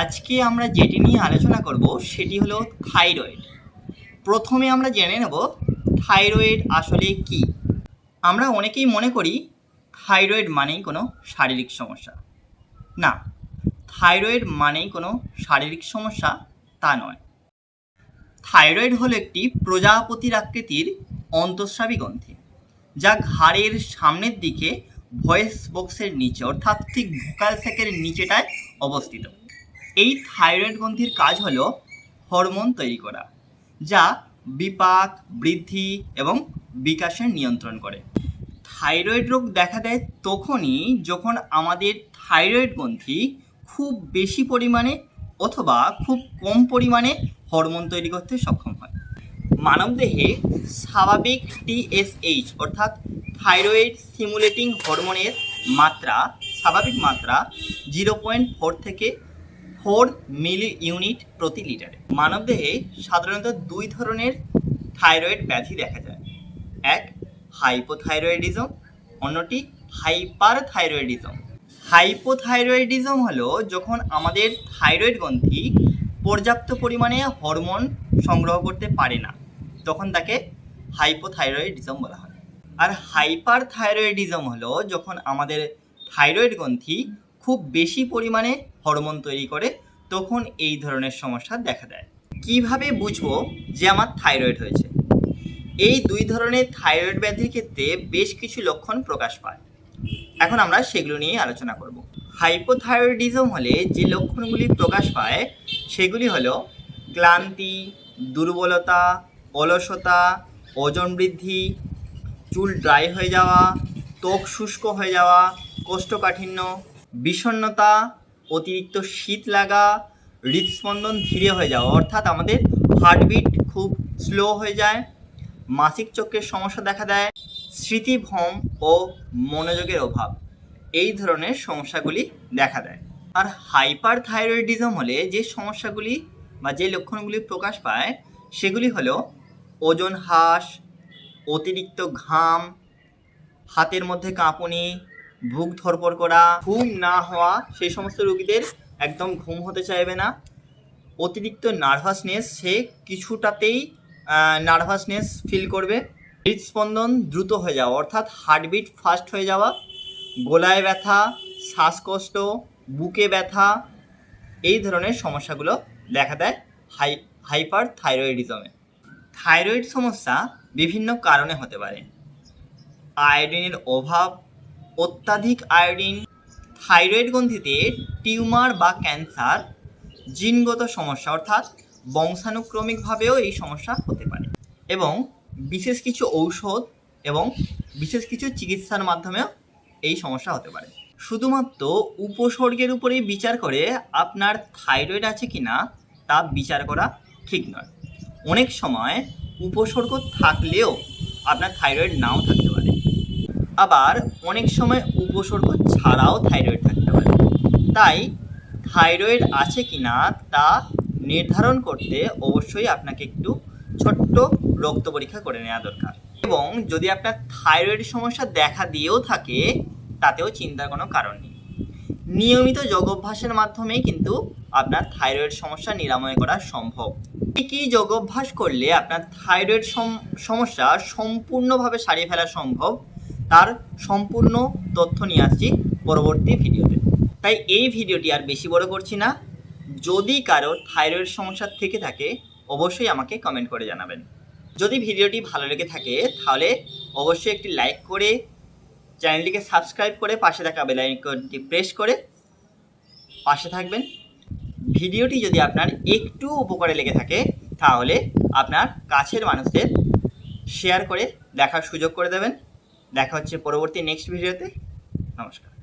আজকে আমরা যেটি নিয়ে আলোচনা করব সেটি হলো থাইরয়েড। প্রথমে আমরা জেনে নেব থাইরয়েড আসলে কি। আমরা অনেকেই মনে করি থাইরয়েড মানেই কোনো শারীরিক সমস্যা। না, থাইরয়েড মানেই কোনো শারীরিক সমস্যা তা নয়। থাইরয়েড হলো একটি প্রজাপতির আকৃতির অন্তঃস্রাবী গ্রন্থি, যা ঘাড়ের সামনের দিকে ভয়েস বক্সের নিচে, অর্থাৎ ঠিক ভোকাল সেকের নিচেটায় অবস্থিত। এই থাইরয়েড গ্রন্থির কাজ হলো হরমোন তৈরি করা, যা বিপাক, বৃদ্ধি এবং বিকাশের নিয়ন্ত্রণ করে। থাইরয়েড রোগ দেখা দেয় তখনই যখন আমাদের থাইরয়েড গ্রন্থি খুব বেশি পরিমাণে অথবা খুব কম পরিমাণে হরমোন তৈরি করতে সক্ষম হয়। মানবদেহে স্বাভাবিক টিএসএইচ অর্থাৎ থাইরয়েড সিমুলেটিং হরমোনের মাত্রা, স্বাভাবিক মাত্রা জিরো পয়েন্ট ফোর থেকে ফোর মিলি ইউনিট প্রতি লিটারে। মানবদেহে সাধারণত দুই ধরনের থাইরয়েড ব্যাধি দেখা যায়। এক, হাইপোথাইরয়েডিজম, অন্যটি হাইপার থাইরয়েডিজম হাইপোথাইরয়েডিজম হলো যখন আমাদের থাইরয়েড গ্রন্থি পর্যাপ্ত পরিমাণে হরমোন সংগ্রহ করতে পারে না, তখন তাকে হাইপোথাইরয়েডিজম বলা হয়। আর হাইপার থাইরয়েডিজম হলো যখন আমাদের থাইরয়েড গ্রন্থি খুব বেশি পরিমাণে হরমোন তৈরি করে তখন এই ধরনের সমস্যা দেখা দেয়। কীভাবে বুঝব যে আমার থাইরয়েড হয়েছে? এই দুই ধরনের থাইরয়েড ব্যাধির ক্ষেত্রে বেশ কিছু লক্ষণ প্রকাশ পায়। এখন আমরা সেগুলো নিয়ে আলোচনা করব। হাইপোথাইরয়েডিজম হলে যে লক্ষণগুলি প্রকাশ পায়, সেগুলি হলো ক্লান্তি, দুর্বলতা, অলসতা, ওজন বৃদ্ধি, চুল ড্রাই হয়ে যাওয়া, ত্বক শুষ্ক হয়ে যাওয়া, কোষ্ঠকাঠিন্য, বিষণ্ণতা অতিরিক্ত শীত লাগা হৃদস্পন্দন ধীরে হয়ে যাওয়া, অর্থাৎ আমাদের হার্টবিট খুব স্লো হয়ে যায়, মাসিক চক্রের সমস্যা দেখা দেয়, স্মৃতিভ্রম ও মনোযোগের অভাব, এই ধরনের সমস্যাগুলি দেখা দেয়। আর হাইপার থাইরয়েডিজম হলে যে সমস্যাগুলি বা যে লক্ষণগুলি প্রকাশ পায়, সেগুলি হলো ওজন হ্রাস, অতিরিক্ত ঘাম, হাতের মধ্যে কাঁপুনি বুক ধরপর করা, ঘুম না হওয়া, সেই সমস্ত রোগীদের একদম ঘুম হতে চাইবে না। অতিরিক্ত নার্ভাসনেস, সে কিছুটাতেই নার্ভাসনেস ফিল করবে। হৃদস্পন্দন দ্রুত হয়ে যাওয়া, অর্থাৎ হার্টবিট ফাস্ট হয়ে যাওয়া, গলায় ব্যথা, শ্বাসকষ্ট, বুকে ব্যথা, এই ধরনের সমস্যাগুলো দেখা দেয় হাই হাইপার থাইরয়েডিজমে থাইরয়েড সমস্যা বিভিন্ন কারণে হতে পারে। আয়োডিনের অভাব অত্যাধিক আয়োডিন থাইরয়েড গ্রন্থিতে টিউমার বা ক্যান্সার জিনগত সমস্যা, অর্থাৎ বংশানুক্রমিকভাবেও এই সমস্যা হতে পারে। এবং বিশেষ কিছু ঔষধ এবং বিশেষ কিছু চিকিৎসার মাধ্যমেও এই সমস্যা হতে পারে। শুধুমাত্র উপসর্গের উপরেই বিচার করে আপনার থাইরয়েড আছে কি না তা বিচার করা ঠিক নয়। অনেক সময় উপসর্গ থাকলেও আপনার থাইরয়েড নাও পারে আবার অনেক সময় উপসর্গ ছাড়াও থাইরয়েড থাকতে পারে। তাই থাইরয়েড আছে কি না তা নির্ধারণ করতে অবশ্যই আপনাকে একটু ছোট্ট রক্ত পরীক্ষা করে নেওয়া দরকার। এবং যদি আপনার থাইরয়েড সমস্যা দেখা দিয়েও থাকে, তাতেও চিন্তার কোনো কারণ নেই। নিয়মিত যোগ অভ্যাসের মাধ্যমেই কিন্তু আপনার থাইরয়েড সমস্যা নিরাময় করা সম্ভব। কি যোগ অভ্যাস করলে আপনার থাইরয়েড সম- সমস্যা সম্পূর্ণভাবে সারিয়ে ফেলা সম্ভব। তার সম্পূর্ণ তথ্য নিয়ে আসছি পরবর্তী ভিডিওতে। তাই এই ভিডিওটি আর বেশি বড় করছি না। যদি কারও থাইরয়েড সমস্যা থেকে থাকে, অবশ্যই আমাকে কমেন্ট করে জানাবেন। যদি ভিডিওটি ভালো লেগে থাকে, তাহলে অবশ্যই একটি লাইক করে চ্যানেলটিকে সাবস্ক্রাইব করে পাশে থাকা বেল আইকনটি প্রেস করে পাশে থাকবেন। ভিডিওটি যদি আপনার একটু উপকারে লেগে থাকে, তাহলে আপনার কাছের মানুষদের শেয়ার করে দেখার সুযোগ করে দেবেন। দেখা হচ্ছে পরবর্তী নেক্সট ভিডিওতে নমস্কার।